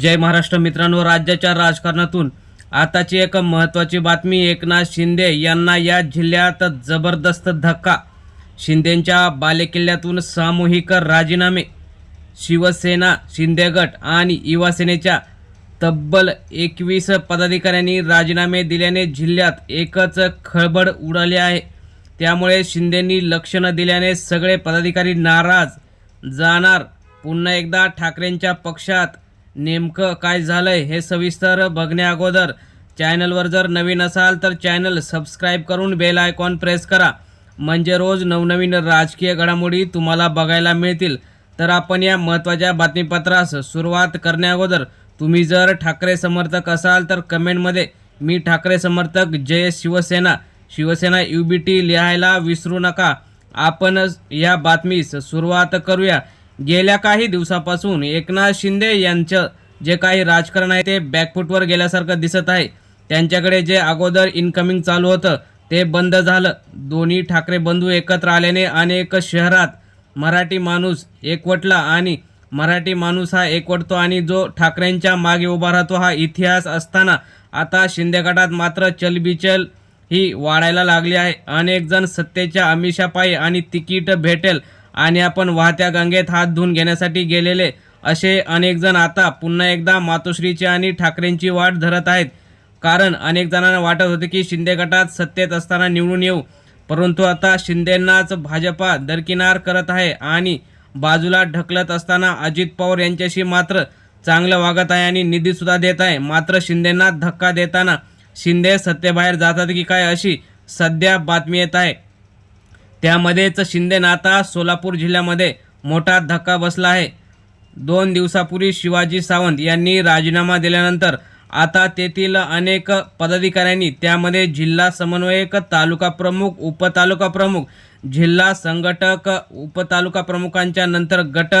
जय महाराष्ट्र मित्रांनो राज्याच्या राजकारणातून आताची एक महत्त्वाची बातमी एकनाथ शिंदे यांना या जिल्ह्यात जबरदस्त धक्का. शिंदेंच्या बालेकिल्ल्यातून सामूहिक राजीनामे. शिवसेना शिंदे गट आणि युवासेनेच्या तब्बल एकवीस पदाधिकाऱ्यांनी राजीनामे दिल्याने जिल्ह्यात एकच खळबळ उडाली आहे. त्यामुळे शिंदेंनी लक्ष न दिल्याने सगळे पदाधिकारी नाराज. जाणार पुन्हा एकदा ठाकरेंच्या पक्षात. नेमकं काय झालंय हे सविस्तर बघण्या अगोदर. चॅनलवर जर नवीन असाल तर चॅनल सबस्क्राईब करून बेल आयकॉन प्रेस करा. म्हणजे रोज नवनवीन राजकीय घडामोडी तुम्हाला बघायला मिळतील. तर आपण या महत्त्वाच्या बातमीपत्रास सुरुवात करण्याअगोदर तुम्ही जर ठाकरे समर्थक असाल तर कमेंटमध्ये मी ठाकरे समर्थक जय Shivsena Shivsena U B T लिहायला विसरू नका. आपण या बातमीस सुरुवात करूया. गेल्या काही दिवसापासून एकनाथ शिंदे यांचं जे काही राजकारण आहे ते बॅकफुटवर गेल्यासारखं दिसत आहे. त्यांच्याकडे जे अगोदर इन्कमिंग चालू होतं ते बंद झालं. दोन्ही ठाकरे बंधू एकत्र आल्याने अनेक शहरात मराठी माणूस एकवटला आणि मराठी माणूस हा एकवटतो आणि जो ठाकरेंच्या मागे उभा राहतो हा इतिहास असताना आता शिंदे गटात मात्र चलबिचल ही वाढायला लागली आहे. अनेक जण सत्तेच्या अमिषापायी आणि तिकीट भेटेल आणि आपण वाहत्या गंगेत हात धुवून घेण्यासाठी गेलेले असे अनेकजण आता पुन्हा एकदा मातोश्रीची आणि ठाकरेंची वाट धरत आहेत. कारण अनेक जणांना वाटत होते की शिंदे गटात सत्तेत असताना निवडून येऊ. परंतु आता शिंदेंनाच भाजपा दरकिनार करत आहे आणि बाजूला ढकलत असताना अजित पवार यांच्याशी मात्र चांगलं वागत आहे आणि निधीसुद्धा देत आहे. मात्र शिंदेंना धक्का देताना शिंदे सत्तेबाहेर जातात की काय अशी सध्या बातमी येत आहे. त्यामध्येच शिंदेना आता सोलापूर जिल्ह्यामध्ये मोठा धक्का बसला आहे. दोन दिवसापूर्वी शिवाजी सावंत यांनी राजीनामा दिल्यानंतर आता तेथील अनेक पदाधिकाऱ्यांनी त्यामध्ये जिल्हा समन्वयक तालुका प्रमुख उपतालुका प्रमुख जिल्हा संघटक उपतालुका प्रमुखांच्या नंतर गट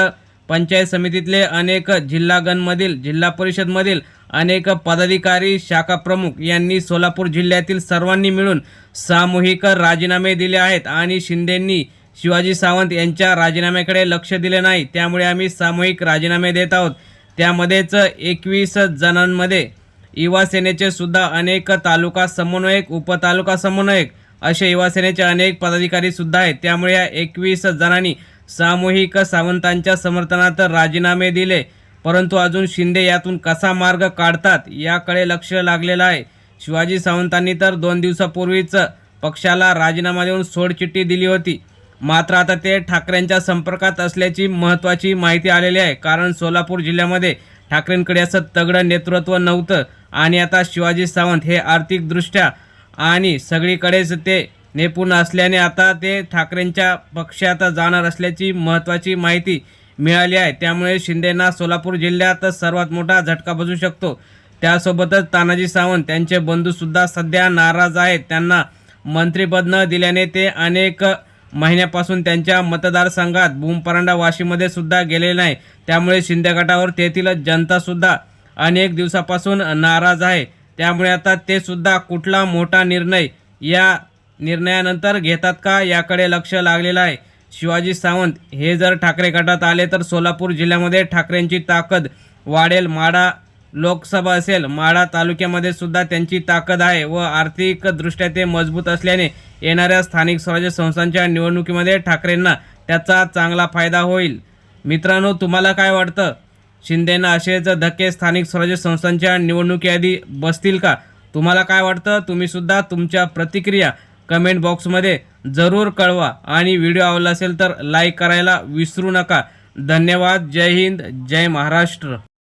पंचायत समितीतले अनेक जिल्हागणमधील जिल्हा परिषदमधील अनेक पदाधिकारी शाखा प्रमुख यांनी सोलापूर जिल्ह्यातील सर्वांनी मिळून सामूहिक राजीनामे दिले आहेत आणि शिंदेंनी शिवाजी सावंत यांच्या राजीनाम्याकडे लक्ष दिले नाही. त्यामुळे आम्ही सामूहिक राजीनामे देत आहोत. त्यामध्येच एकवीस जणांमध्ये युवा सेनेचे सुद्धा अनेक तालुका समन्वयक उपतालुका समन्वयक असे युवासेनेचे अनेक पदाधिकारी सुद्धा आहेत. त्यामुळे या एकवीस जणांनी सामूहिक सावंतांच्या समर्थनात राजीनामे दिले परंतु अजून शिंदे यातून कसा मार्ग काढतात याकडे लक्ष लागलेलं आहे. शिवाजी सावंतांनी तर दोन दिवसापूर्वीच पक्षाला राजीनामा देऊन सोडचिठ्ठी दिली होती. मात्र आता ते ठाकरेंच्या संपर्कात असल्याची महत्त्वाची माहिती आलेली आहे. कारण सोलापूर जिल्ह्यामध्ये ठाकरेंकडे असं तगडं नेतृत्व नव्हतं आणि आता शिवाजी सावंत हे आर्थिकदृष्ट्या आणि सगळीकडेच ते निपुण असल्याने आता ते ठाकरेंच्या पक्षात जाणार असल्याची महत्त्वाची माहिती मिळाली आहे. त्यामुळे शिंदेना सोलापूर जिल्ह्यात सर्वात मोठा झटका बसू शकतो. त्यासोबतच तानाजी सावंत त्यांचे बंधूसुद्धा सध्या नाराज आहेत. त्यांना मंत्रिपद न दिल्याने ते अनेक महिन्यापासून त्यांच्या मतदारसंघात भूमपरांडा वाशीमध्ये सुद्धा गेलेले नाही. त्यामुळे शिंदे गटावर तेथील जनतासुद्धा अनेक दिवसापासून नाराज आहे. त्यामुळे आता ते सुद्धा कुठला मोठा निर्णय या निर्णयानंतर घेतात का याकडे लक्ष लागलेलं आहे. शिवाजी सावंत हे जर ठाकरे गटात आले तर सोलापूर जिल्ह्यामध्ये ठाकरेंची ताकद वाढेल. माडा लोकसभा असेल माडा तालुक्यामध्ये सुद्धा त्यांची ताकद आहे व आर्थिकदृष्ट्या ते मजबूत असल्याने येणाऱ्या स्थानिक स्वराज्य संस्थांच्या निवडणुकीमध्ये ठाकरेंना त्याचा चांगला फायदा होईल. मित्रांनो तुम्हाला काय वाटतं? शिंदेना असेच धक्के स्थानिक स्वराज्य संस्थांच्या निवडणुकीआधी बसतील का? तुम्हाला काय वाटतं? तुम्हीसुद्धा तुमच्या प्रतिक्रिया कमेंट बॉक्समध्ये जरूर कळवा. आणि व्हिडिओ आवडला असेल तर लाईक करायला विसरू नका. धन्यवाद. जय हिंद. जय महाराष्ट्र.